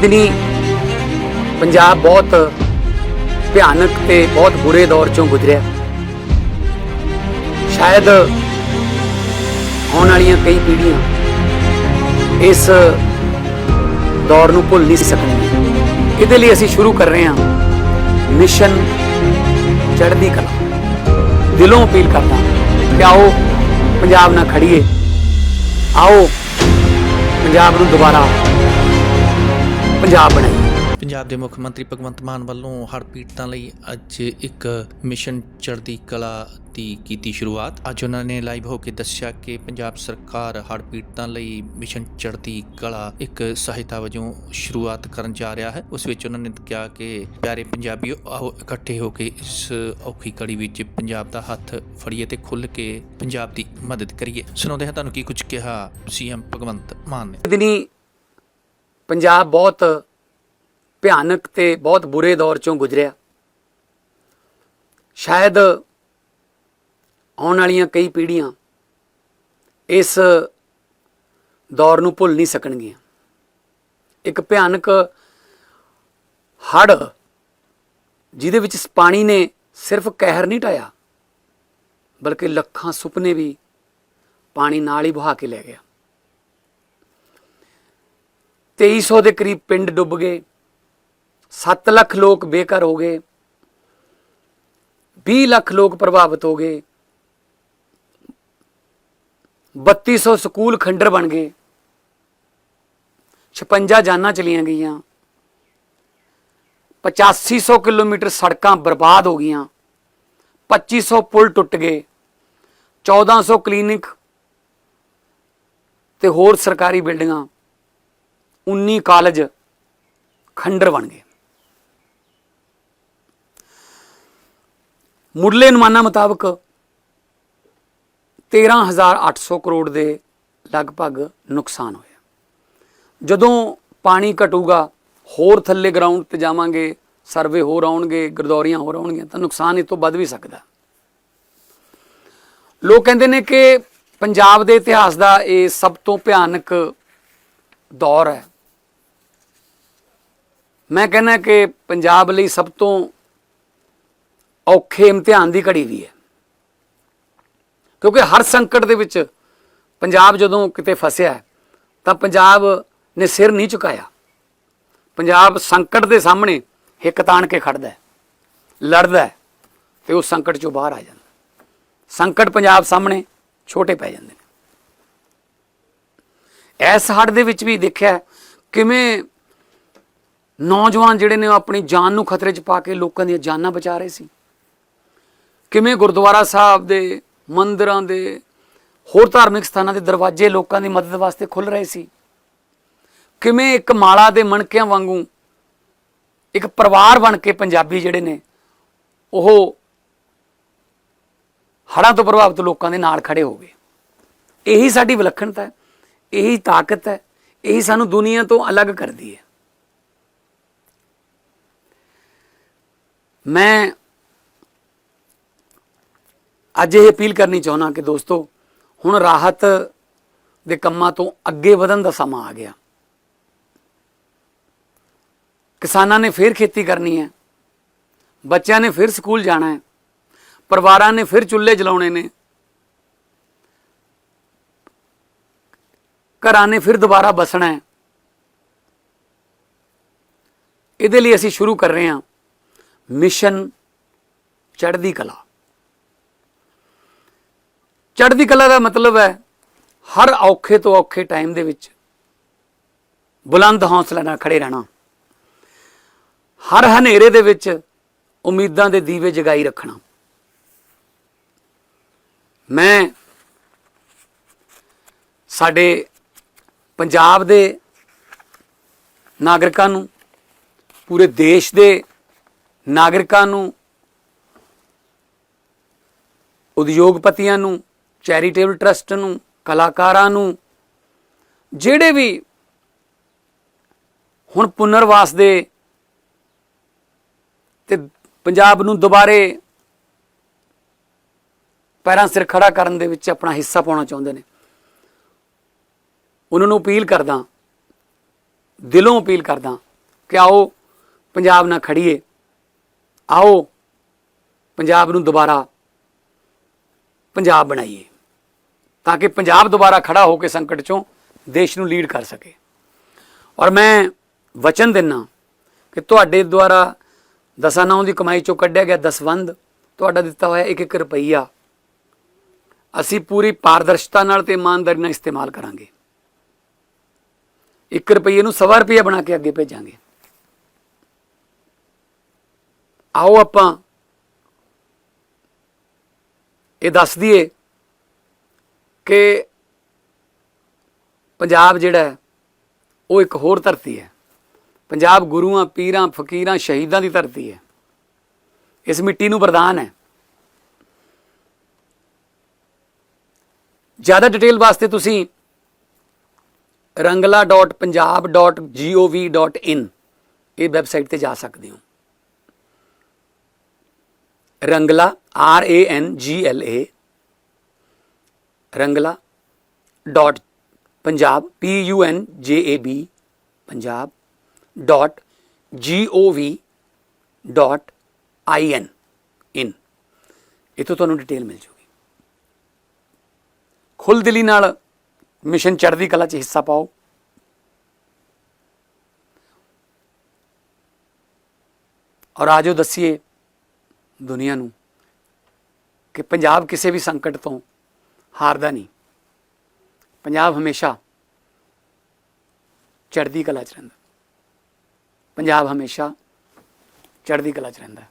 ਦਿਨੀ ਪੰਜਾਬ ਬਹੁਤ ਭਿਆਨਕ ਤੇ ਬਹੁਤ ਬੁਰੇ ਦੌਰ ਚੋਂ ਗੁਜ਼ਰਿਆ। ਸ਼ਾਇਦ ਆਉਣ ਵਾਲੀਆਂ ਕਈ ਪੀੜ੍ਹੀਆਂ ਇਸ ਦੌਰ ਨੂੰ ਭੁੱਲ ਨਹੀਂ ਸਕਣਗੀਆਂ। ਇਹਦੇ ਲਈ ਅਸੀਂ ਸ਼ੁਰੂ ਕਰ ਰਹੇ ਹਾਂ ਮਿਸ਼ਨ ਚੜ੍ਹਦੀ ਕਲਾ। ਦਿਲੋਂ ਅਪੀਲ ਕਰਦਾ ਕਿ ਆਓ ਪੰਜਾਬ ਨਾਲ ਖੜੀਏ ਆਓ ਪੰਜਾਬ ਨੂੰ ਦੁਬਾਰਾ ਪੰਜਾਬ ਬਣਾਈਏ ਪੰਜਾਬ ਦੇ ਮੁੱਖ ਮੰਤਰੀ ਭਗਵੰਤ ਮਾਨ ਵੱਲੋਂ ਹੜ੍ਹ ਪੀੜਤਾਂ ਲਈ ਅੱਜ ਇੱਕ ਮਿਸ਼ਨ ਚੜ੍ਹਦੀ ਕਲਾ ਦੀ ਕੀਤੀ ਸ਼ੁਰੂਆਤ। ਅੱਜ ਉਹਨਾਂ ਨੇ ਲਾਈਵ ਹੋ ਕੇ ਦੱਸਿਆ ਕਿ ਪੰਜਾਬ ਸਰਕਾਰ ਹੜ੍ਹ ਪੀੜਤਾਂ ਲਈ ਮਿਸ਼ਨ ਚੜ੍ਹਦੀ ਕਲਾ ਇੱਕ ਸਹਾਇਤਾ ਵਜੋਂ ਸ਼ੁਰੂਆਤ ਕਰਨ ਜਾ ਰਿਹਾ ਹੈ। ਉਸ ਵਿੱਚ ਉਹਨਾਂ ਨੇ ਕਿਹਾ ਕਿ ਪਿਆਰੇ ਪੰਜਾਬੀਓ ਆਓ ਇਕੱਠੇ ਹੋ ਕੇ ਇਸ ਔਖੀ ਕੜੀ ਵਿੱਚ ਪੰਜਾਬ ਦਾ ਹੱਥ ਫੜੀਏ ਤੇ ਖੁੱਲ੍ਹ ਕੇ ਪੰਜਾਬ ਦੀ ਮਦਦ ਕਰੀਏ। ਸੁਣਾਉਂਦੇ ਹਾਂ ਤੁਹਾਨੂੰ ਕੀ ਕੁਝ ਕਿਹਾ ਸੀਐਮ ਭਗਵੰਤ ਮਾਨ ਨੇ। ਦਿਨੀ ਪੰਜਾਬ ਬਹੁਤ ਭਿਆਨਕ ਤੇ ਬਹੁਤ ਬੁਰੇ ਦੌਰ ਚੋਂ ਗੁਜ਼ਰਿਆ। ਸ਼ਾਇਦ ਆਉਣ ਵਾਲੀਆਂ ਕਈ ਪੀੜ੍ਹੀਆਂ ਇਸ ਦੌਰ ਨੂੰ ਭੁੱਲ ਨਹੀਂ ਸਕਣਗੀਆਂ। ਇੱਕ ਭਿਆਨਕ ਹੜ ਜਿਹਦੇ ਵਿੱਚ ਪਾਣੀ ਨੇ ਸਿਰਫ ਕਹਿਰ ਨਹੀਂ ਢਾਇਆ, ਬਲਕਿ ਲੱਖਾਂ ਸੁਪਨੇ ਵੀ ਪਾਣੀ ਨਾਲ ਹੀ ਬਹਾ ਕੇ ਲੈ ਗਿਆ। 2300 ਦੇ ਕਰੀਬ ਪਿੰਡ ਡੁੱਬ ਗਏ। 7 ਲੱਖ ਲੋਕ ਬੇਘਰ ਹੋ ਗਏ। 20 ਲੱਖ ਲੋਕ ਪ੍ਰਭਾਵਿਤ ਹੋ ਗਏ। 3200 ਸਕੂਲ ਖੰਡਰ ਬਣ ਗਏ। 56 ਜਾਨਾਂ ਚਲੀਆਂ ਗਈਆਂ। 8500 ਕਿਲੋਮੀਟਰ ਸੜਕਾਂ ਬਰਬਾਦ ਹੋ ਗਈਆਂ। 2500 ਪੁਲ ਟੁੱਟ ਗਏ। 1400 ਕਲੀਨਿਕ ਤੇ ਹੋਰ ਸਰਕਾਰੀ ਬਿਲਡਿੰਗਾਂ। 19 ਕਾਲਜ ਖੰਡਰ ਬਣ ਗਏ। ਮੁੱਢਲੇ ਅਨੁਮਾਨਾਂ ਮੁਤਾਬਕ 13800 ਕਰੋੜ ਦੇ ਲਗਭਗ ਨੁਕਸਾਨ ਹੋਇਆ। ਜਦੋਂ ਪਾਣੀ ਘਟੂਗਾ, ਹੋਰ ਥੱਲੇ ਗਰਾਊਂਡ ਤੇ ਜਾਵਾਂਗੇ ਸਰਵੇ ਹੋਰ ਆਉਣਗੇ, ਗਰਦੌਰੀਆਂ ਹੋਰ ਆਉਣਗੀਆਂ, ਤਾਂ ਨੁਕਸਾਨ ਇਹ ਤੋਂ ਵੱਧ ਵੀ ਸਕਦਾ। ਲੋਕ ਕਹਿੰਦੇ ਨੇ ਕਿ ਪੰਜਾਬ ਦੇ ਇਤਿਹਾਸ ਦਾ ਇਹ ਸਭ ਤੋਂ ਭਿਆਨਕ ਦੌਰ ਹੈ। ਮੈਂ ਕਹਿੰਦਾ ਕਿ ਪੰਜਾਬ ਲਈ ਸਭ ਤੋਂ ਔਖੇ ਇਮਤਿਹਾਨ ਦੀ ਘੜੀ ਵੀ ਹੈ। ਕਿਉਂਕਿ ਹਰ ਸੰਕਟ ਦੇ ਵਿੱਚ ਪੰਜਾਬ ਜਦੋਂ ਕਿਤੇ ਫਸਿਆ ਤਾਂ ਪੰਜਾਬ ਨੇ ਸਿਰ ਨਹੀਂ ਝੁਕਾਇਆ। ਪੰਜਾਬ ਸੰਕਟ ਦੇ ਸਾਹਮਣੇ ਹਿੱਕ ਤਾਣ ਕੇ ਖੜਦਾ ਹੈ, ਲੜਦਾ ਹੈ ਤੇ ਉਸ ਸੰਕਟ ਚੋਂ ਬਾਹਰ ਆ ਜਾਂਦਾ ਸੰਕਟ ਪੰਜਾਬ ਸਾਹਮਣੇ ਛੋਟੇ ਪੈ ਜਾਂਦੇ ਨੇ। ਇਸ ਹੜ ਦੇ ਵਿੱਚ ਵੀ ਦੇਖਿਆ ਕਿਵੇਂ ਨੌਜਵਾਨ ਜਿਹੜੇ ਨੇ ਉਹ ਆਪਣੀ ਜਾਨ ਨੂੰ ਖਤਰੇ 'ਚ ਪਾ ਕੇ ਲੋਕਾਂ ਦੀਆਂ ਜਾਨਾਂ ਬਚਾ ਰਹੇ ਸੀ। ਕਿਵੇਂ ਗੁਰਦੁਆਰਾ ਸਾਹਿਬ ਦੇ, ਮੰਦਰਾਂ ਦੇ, ਹੋਰ ਧਾਰਮਿਕ ਸਥਾਨਾਂ ਦੇ ਦਰਵਾਜ਼ੇ ਲੋਕਾਂ ਦੀ ਮਦਦ ਵਾਸਤੇ ਖੁੱਲ ਰਹੇ ਸੀ। ਕਿਵੇਂ ਇੱਕ ਮਾਲਾ ਦੇ ਮਣਕਿਆਂ ਵਾਂਗੂ ਇੱਕ ਪਰਿਵਾਰ ਬਣ ਕੇ ਪੰਜਾਬੀ ਜਿਹੜੇ ਨੇ, ਉਹ ਹੜ੍ਹਾਂ ਤੋਂ ਪ੍ਰਭਾਵਿਤ ਲੋਕਾਂ ਦੇ ਨਾਲ ਖੜੇ ਹੋ ਗਏ। ਇਹੀ ਸਾਡੀ ਵਿਲੱਖਣਤਾ ਹੈ। ਇਹੀ ਤਾਕਤ ਹੈ, ਇਹੀ ਸਾਨੂੰ ਦੁਨੀਆ ਤੋਂ ਅਲੱਗ ਕਰਦੀ ਹੈ। ਮੈਂ ਅੱਜ ਇਹ ਅਪੀਲ ਕਰਨੀ ਚਾਹੁੰਦਾ ਕਿ ਦੋਸਤੋ, ਹੁਣ ਰਾਹਤ ਦੇ ਕੰਮਾਂ ਤੋਂ ਅੱਗੇ ਵਧਣ ਦਾ ਸਮਾਂ ਆ ਗਿਆ। ਕਿਸਾਨਾਂ ਨੇ ਫਿਰ ਖੇਤੀ ਕਰਨੀ ਹੈ, ਬੱਚਿਆਂ ਨੇ ਫਿਰ ਸਕੂਲ ਜਾਣਾ ਹੈ, ਪਰਿਵਾਰਾਂ ਨੇ ਫਿਰ ਚੁੱਲ੍ਹੇ ਜਲਾਉਣੇ ਨੇ ਘਰਾਂ ਨੇ ਫਿਰ ਦੁਬਾਰਾ ਬਸਣਾ ਹੈ। ਇਹਦੇ ਲਈ ਅਸੀਂ ਸ਼ੁਰੂ ਕਰ ਰਹੇ ਹਾਂ। ਮਿਸ਼ਨ ਚੜ੍ਹਦੀ ਕਲਾ। ਚੜ੍ਹਦੀ ਕਲਾ ਦਾ ਮਤਲਬ ਹੈ ਹਰ ਔਖੇ ਤੋਂ ਔਖੇ ਟਾਈਮ ਦੇ ਵਿੱਚ ਬੁਲੰਦ ਹੌਸਲਾ ਨਾਲ ਖੜੇ ਰਹਿਣਾ। ਹਰ ਹਨੇਰੇ ਦੇ ਵਿੱਚ ਉਮੀਦਾਂ ਦੇ ਦੀਵੇ ਜਗਾਈ ਰੱਖਣਾ। ਮੈਂ ਸਾਡੇ ਪੰਜਾਬ ਦੇ ਨਾਗਰਿਕਾਂ ਨੂੰ, ਪੂਰੇ ਦੇਸ਼ ਦੇ ਨਾਗਰਿਕਾਂ ਨੂੰ, ਉਦਯੋਗਪਤੀਆਂ ਨੂੰ, ਚੈਰੀਟੇਬਲ ਟਰਸਟ ਨੂੰ, ਕਲਾਕਾਰਾਂ ਨੂੰ, ਜਿਹੜੇ ਵੀ ਹੁਣ ਪੁਨਰਵਾਸ ਦੇ ਤੇ ਪੰਜਾਬ ਨੂੰ ਦੁਬਾਰੇ ਪੈਰਾਂ ਸਿਰ ਖੜਾ ਕਰਨ ਦੇ ਵਿੱਚ ਆਪਣਾ ਹਿੱਸਾ ਪਾਉਣਾ ਚਾਹੁੰਦੇ ਨੇ। ਉਹਨਾਂ ਨੂੰ ਅਪੀਲ ਕਰਦਾ, ਦਿਲੋਂ ਅਪੀਲ ਕਰਦਾ ਕਿ ਆਓ ਪੰਜਾਬ ਨਾਲ ਖੜੀਏ, ਆਓ ਪੰਜਾਬ ਨੂੰ ਦੁਬਾਰਾ ਪੰਜਾਬ ਬਣਾਈਏ, ਤਾਂ ਕਿ ਪੰਜਾਬ ਦੁਬਾਰਾ ਖੜਾ ਹੋ ਕੇ ਸੰਕਟ ਚੋਂ ਦੇਸ਼ ਨੂੰ ਲੀਡ ਕਰ ਸਕੇ। ਔਰ ਮੈਂ ਵਚਨ ਦਿੰਨਾ ਕਿ ਤੁਹਾਡੇ ਦੁਆਰਾ ਦਸਾਂ ਦੀ ਕਮਾਈ ਚੋਂ ਕੱਢਿਆ ਗਿਆ ਦਸਵੰਦ ਤੁਹਾਡਾ ਦਿੱਤਾ ਹੋਇਆ ਇੱਕ ਇੱਕ ਰੁਪਈਆ ਅਸੀਂ ਪੂਰੀ ਪਾਰਦਰਸ਼ਤਾ ਨਾਲ ਤੇ ਇਮਾਨਦਾਰੀ ਨਾਲ ਇਸਤੇਮਾਲ ਕਰਾਂਗੇ। 1 ਰੁਪਈਏ ਨੂੰ ਸਵਾ ਰੁਪਈਆ ਬਣਾ ਕੇ ਅੱਗੇ ਭੇਜਾਂਗੇ। ਆਓ ਆਪਾਂ ਇਹ ਦੱਸ ਦਈਏ ਕਿ ਪੰਜਾਬ ਜਿਹੜਾ ਹੈ, ਉਹ ਇੱਕ ਹੋਰ ਧਰਤੀ ਹੈ। ਪੰਜਾਬ ਗੁਰੂਆਂ, ਪੀਰਾਂ, ਫਕੀਰਾਂ, ਸ਼ਹੀਦਾਂ ਦੀ ਧਰਤੀ ਹੈ। ਇਸ ਮਿੱਟੀ ਨੂੰ ਵਰਦਾਨ ਹੈ। ਜ਼ਿਆਦਾ ਡਿਟੇਲ ਵਾਸਤੇ ਤੁਸੀਂ rangla.punjab.gov.in ਇਹ ਵੈਬਸਾਈਟ ਤੇ ਜਾ ਸਕਦੇ ਹੋ। ਰੰਗਲਾ R A N G L A Rangla dot Punjab P U N J A B Punjab dot ਜੀ ਓ ਵੀ ਡਾਟ ਆਈ ਐਨ ਇਨ ਇਥੋਂ ਤੁਹਾਨੂੰ ਡਿਟੇਲ ਮਿਲ ਜੂਗੀ। ਖੁੱਲ ਦਿਲੀ ਨਾਲ ਮਿਸ਼ਨ ਚੜ੍ਹਦੀ ਕਲਾ 'ਚ ਹਿੱਸਾ ਪਾਓ। ਔਰ ਆਜੋ ਦੱਸੀਏ ਦੁਨੀਆ ਨੂੰ ਕਿ ਪੰਜਾਬ ਕਿਸੇ ਵੀ ਸੰਕਟ ਤੋਂ ਹਾਰਦਾ ਨਹੀਂ। ਪੰਜਾਬ ਹਮੇਸ਼ਾ ਚੜ੍ਹਦੀ ਕਲਾ 'ਚ ਰਹਿੰਦਾ। ਪੰਜਾਬ ਹਮੇਸ਼ਾ ਚੜ੍ਹਦੀ ਕਲਾ 'ਚ ਰਹਿੰਦਾ।